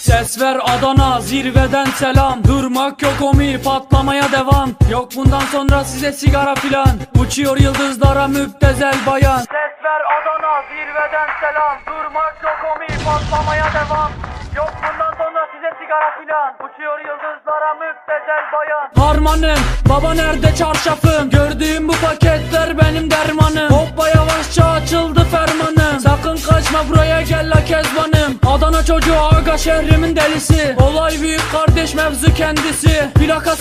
Ses ver Adana zirveden selam. Durmak yok omi patlamaya devam. Yok bundan sonra size sigara filan. Uçuyor yıldızlara müptezel bayan. Ses ver Adana zirveden selam. Durmak yok omi patlamaya devam. Yok bundan sonra size sigara filan. Uçuyor yıldızlara müptezel bayan. Harmanım baba nerede çarşafım? Gördüğüm bu paketler benim dermanım Kaçma buraya gel la kezbanım. Adana çocuğu aga şehrimin delisi. Olay büyük kardeş mevzu kendisi. Plaka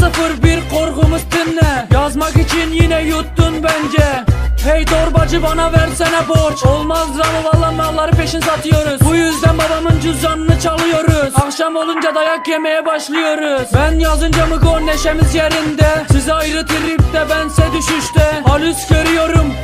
01 korkumuz dinle. Yazmak için yine yuttun bence. Hey torbacı bana versene borç. Olmaz ama valla malları peşin satıyoruz. Bu yüzden babamın cüzdanını çalıyoruz. Akşam olunca dayak yemeye başlıyoruz. Ben yazınca mı gol neşemiz yerinde? Size ayrı tripte bense düşüşte. Halüs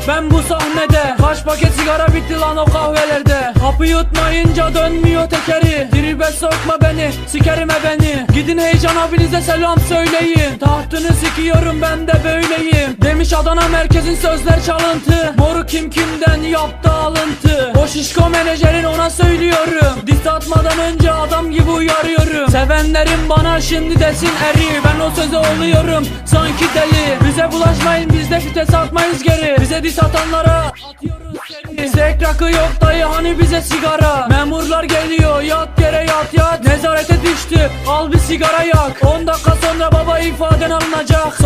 ben bu sahnede Kaç paket sigara bitti lan o kahvelerde. Hapı yutmayınca dönmüyor tekeri. Tribe sokma beni sikerim e beni. Gidin heyecan abinize selam söyleyin. Tahtını sikiyorum ben de böyleyim. Demiş Adana merkezin sözler çalıntı. Moru kim kimden yaptı alıntı. O şişko menajerin ona söylüyorum. Diss atmadan önce adam gibi uyarıyorum. Sevenlerim bana şimdi desin eri. Ben o söze oluyorum. Sanki deli Bize bulaşmayın biz de fites atmayız geri. Bize diss atanlara atıyoruz seri Zek rakı yok dayı hani bize sigara? Memurlar geliyor yat yere yat yat. Nezarete düştü al bir sigara yak. 10 dakika sonra baba ifaden alınacak